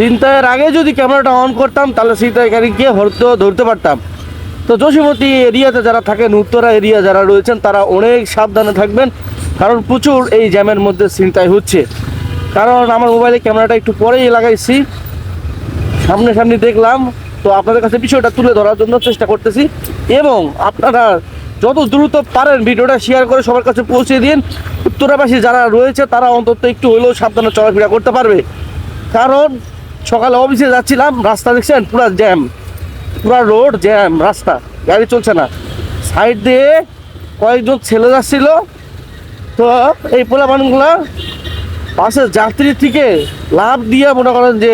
ছিনতাইয়ের আগে যদি ক্যামেরাটা অন করতাম, তাহলে ছিনতাইকারীকে হয়তো ধরতে পারতাম। তো যোশীমতি এরিয়াতে যারা থাকেন, উত্তরা এরিয়া যারা রয়েছেন, তারা অনেক সাবধানে থাকবেন, কারণ প্রচুর এই জ্যামের মধ্যে ছিনতাই হচ্ছে। কারণ আমার মোবাইলে ক্যামেরাটা একটু পরেই লাগাইছি। সামনে সামনে দেখলাম, তো আপনাদের কাছে বিষয়টা তুলে ধরার জন্য চেষ্টা করতেছি। এবং আপনারা যত দ্রুত পারেন ভিডিওটা শেয়ার করে সবার কাছে পৌঁছে দিন। উত্তরাবাসী যারা রয়েছে, তারা অন্তত একটু হলেও সাবধানে চলাফেরা করতে পারবে। কারণ সকালে অফিসে যাচ্ছিলাম, রাস্তা দেখছেন? পুরো জ্যাম। পুরো রোড জ্যাম, রাস্তা। গাড়ি চলছে না। সাইড দিয়ে কয়েকজন ছেলে যাচ্ছিল। তো এই পোলা মানুষগুলা বাসের যাত্রী থেকে লাভ দিয়ে মনে করেন যে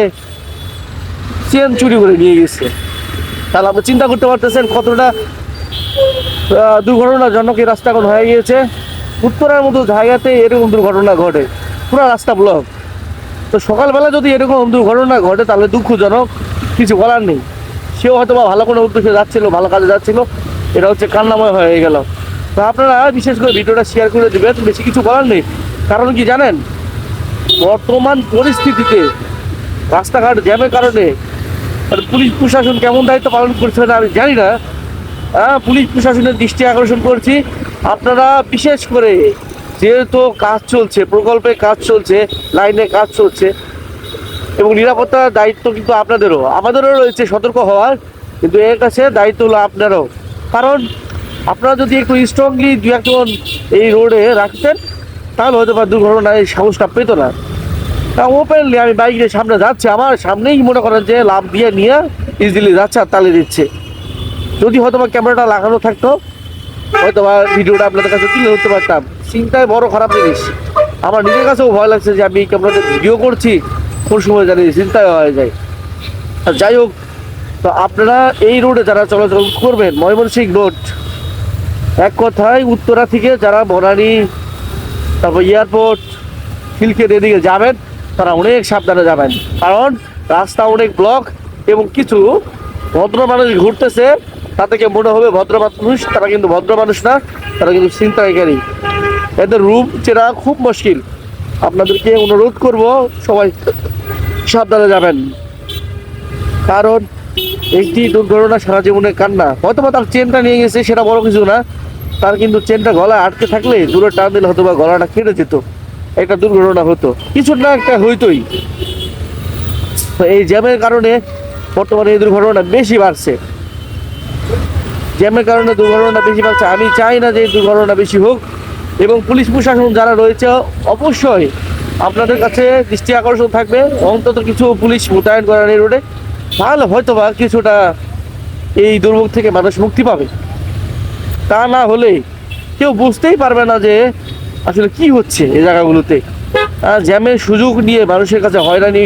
চেন চুরি করে নিয়ে গেছে। তাহলে আপনি চিন্তা করতে পারতেছেন কতটা দুর্ঘটনাজনক এই রাস্তা এখন হয়ে গিয়েছে। উত্তরার মতো জায়গাতে এরকম দুর্ঘটনা ঘটে। পুরো রাস্তা ব্লক। তো সকালবেলা যদি এরকম দুর্ঘটনা ঘটে, তাহলে দুঃখজনক, কিছু বলার নেই। সেও হয়তো বা ভালো কোনো উদ্দেশ্যে যাচ্ছিল, ভালো কাজে যাচ্ছিল, এটা হচ্ছে কান্নাময় হয়ে গেল। তো আপনারা বিশেষ করে ভিডিওটা শেয়ার করে দেবেন, বেশি কিছু বলার নেই। কারণ কি জানেন? বর্তমান পরিস্থিতিতে রাস্তাঘাট জ্যামের কারণে আর পুলিশ প্রশাসন কেমন দায়িত্ব পালন করছে না, আমি জানি না। হ্যাঁ পুলিশ প্রশাসনের দৃষ্টি আকর্ষণ করছি। আপনারা বিশেষ করে যেহেতু কাজ চলছে, প্রকল্পে কাজ চলছে, লাইনে কাজ চলছে, এবং নিরাপত্তার দায়িত্ব কিন্তু আপনাদেরও। আমাদেরও রয়েছে সতর্ক হওয়ার, কিন্তু এর কাছে দায়িত্ব হলো আপনারও। কারণ আপনারা যদি একটু স্ট্রংলি দু একজন এই রোডে রাখতেন, তাহলে হয়তো বা দুর্ঘটনায় সাহসটা পেতো না। তা ওপেনলি আমি বাইক নিয়ে সামনে যাচ্ছি, আমার সামনেই মনে করেন যে লাভ দিয়ে নিয়ে ইজিলি যাচ্ছে আর তালে দিচ্ছে। যদি হয়তো বা ক্যামেরাটা লাগানো থাকতো হয়তো বা ভিডিওটা আপনাদের কাছে তুলে ধরতে পারতাম। চিন্তায় বড় খারাপ জিনিস। আমার নিজের কাছেও ভয় লাগছে যে আমি ক্যামেরাতে ভিডিও করছি, কোন সময় জানি চিন্তায় হয়ে যায়। আর যাই হোক, তো আপনারা এই রোডে যারা চলাচল করবেন, ময়মনসিংহ রোড, এক কথায় উত্তরা থেকে যারা বনানী, তারপর এয়ারপোর্ট খিলকের এদিকে যাবেন, তারা অনেক সাবধানে যাবেন। কারণ রাস্তা অনেক ব্লক এবং কিছু ভদ্র মানুষ ঘুরতেছে তা থেকে মনে হবে ভদ্র মানুষ, তারা কিন্তু ভদ্র মানুষ না, তারা কিন্তু ছিনতাইকারী। এদের রূপ চেনা খুব মুশকিল। আপনাদেরকে অনুরোধ করব, সবাই সাবধানে যাবেন। কারণ একটি দুর্ঘটনা সারা জীবনে কান্না। হয়তো বা তার চেনটা নিয়ে গেছে, সেটা বড় কিছু না। তার কিন্তু চেনটা গলায় আটকে থাকলে দূরে টান দিলে হয়তো বা গলাটা কেটে যেত। একটা দুর্ঘটনা হতো। কিছু না, একটা হইতোই। এই জ্যামের কারণে বর্তমানে এই দুর্ঘটনা বেশি বাড়ছে। জ্যামের কারণে দুর্ঘটনা বেশি পাচ্ছে আমি চাই না যে দুর্ঘটনা বেশি হোক। এবং পুলিশ প্রশাসন যারা রয়েছে, অবশ্যই আপনাদের কাছে দৃষ্টি আকর্ষণ থাকবে। অন্তত কিছু পুলিশ মোতায়েন করার এই রোডে। তাহলে হয়তো বা কিছুটা এই দুর্ভোগ থেকে মানুষ মুক্তি পাবে। তা না হলে কেউ বুঝতেই পারবে না যে আসলে কি হচ্ছে এই জায়গাগুলোতে। আর জ্যামের সুযোগ নিয়ে মানুষের কাছে হয়রানি,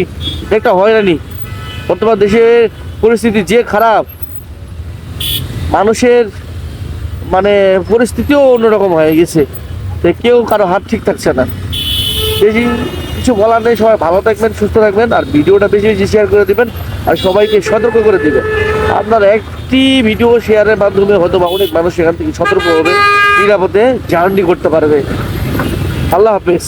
একটা হয়রানি। বর্তমান দেশের পরিস্থিতি যে খারাপ মানুষের মানে পরিস্থিতিও অন্যরকম হয়ে গেছে। তো কেউ কারও হাত ঠিক থাকছে না। বেশি কিছু বলার নেই, সবাই ভালো থাকবেন, সুস্থ থাকবেন, আর ভিডিওটা বেশি বেশি শেয়ার করে দেবেন, আর সবাইকে সতর্ক করে দেবেন। আপনার একটি ভিডিও শেয়ারের মাধ্যমে হয়তো বা অনেক মানুষ এখান থেকে সতর্ক হবে, নিরাপদে জার্নি করতে পারবে। আল্লাহ হাফেজ।